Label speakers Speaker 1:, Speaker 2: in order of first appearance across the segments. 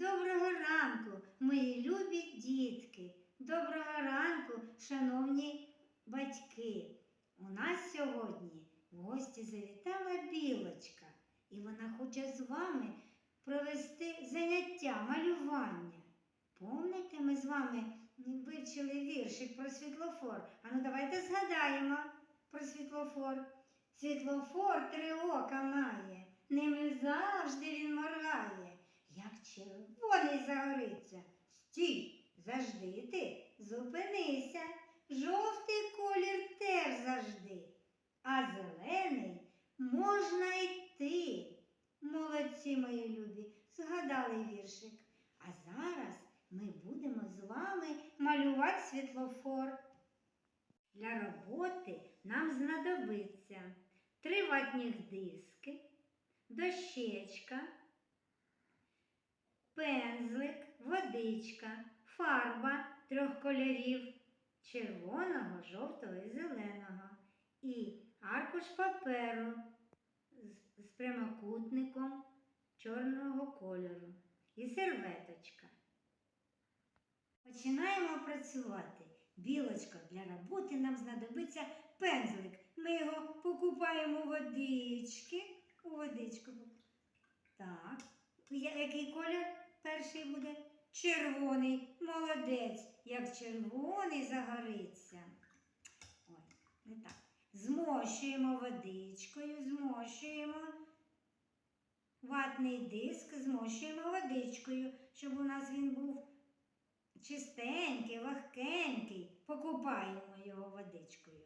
Speaker 1: Доброго ранку, мої любі дітки. Доброго ранку, шановні батьки. У нас сьогодні в гості завітала білочка, і вона хоче з вами провести заняття малювання. Помните, ми з вами вивчили віршик про світлофор. А ну давайте згадаємо про світлофор. Світлофор три ока має, ними завжди він моргає. Червоний загориться, стій, завжди ти, зупинися, жовтий колір теж завжди, а зелений можна йти. Молодці, мої любі, згадали віршик. А зараз ми будемо з вами малювати світлофор. Для роботи нам знадобиться три ватних диски, дощечка, пензлик, водичка, фарба трьох кольорів червоного, жовтого і зеленого, і аркуш паперу з, прямокутником чорного кольору і серветочка. Починаємо працювати. Білочка для роботи нам знадобиться пензлик. Ми його покупаємо водички. У водичку. Так. Який колір перший буде? Червоний. Молодець. Як червоний загориться. Ой, не так. Змощуємо водичкою, змощуємо. Ватний диск змощуємо водичкою, щоб у нас він був чистенький, легкенький. Покупаємо його водичкою.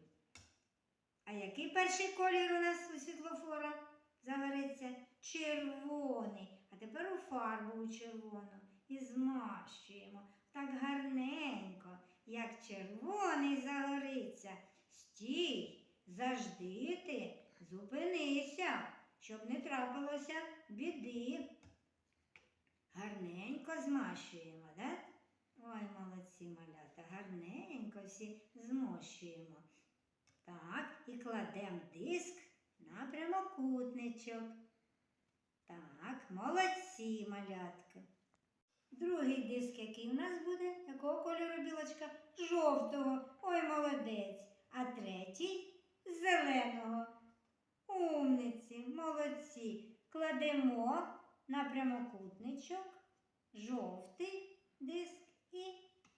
Speaker 1: А який перший колір у нас у світлофора загориться? Червоний. А тепер у фарбу у червону і змащуємо так гарненько, як червоний загориться. Стій, завжди ти, зупинися, щоб не трапилося біди. Гарненько змащуємо, так? Ой, молодці малята, гарненько всі змощуємо. Так, і кладемо диск на прямокутничок. Молодці малятки. Другий диск, який у нас буде, якого кольору білочка? Жовтого. Ой, молодець. А третій зеленого. Умниці, молодці. Кладемо на прямокутничок жовтий диск і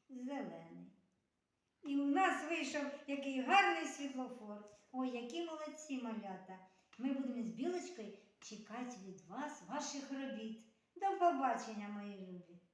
Speaker 1: зелений. І у нас вийшов який гарний світлофор. Ой, які молодці малята. Ми будемо з білочкою чекать від вас ваших робіт. До побачення, мої любі!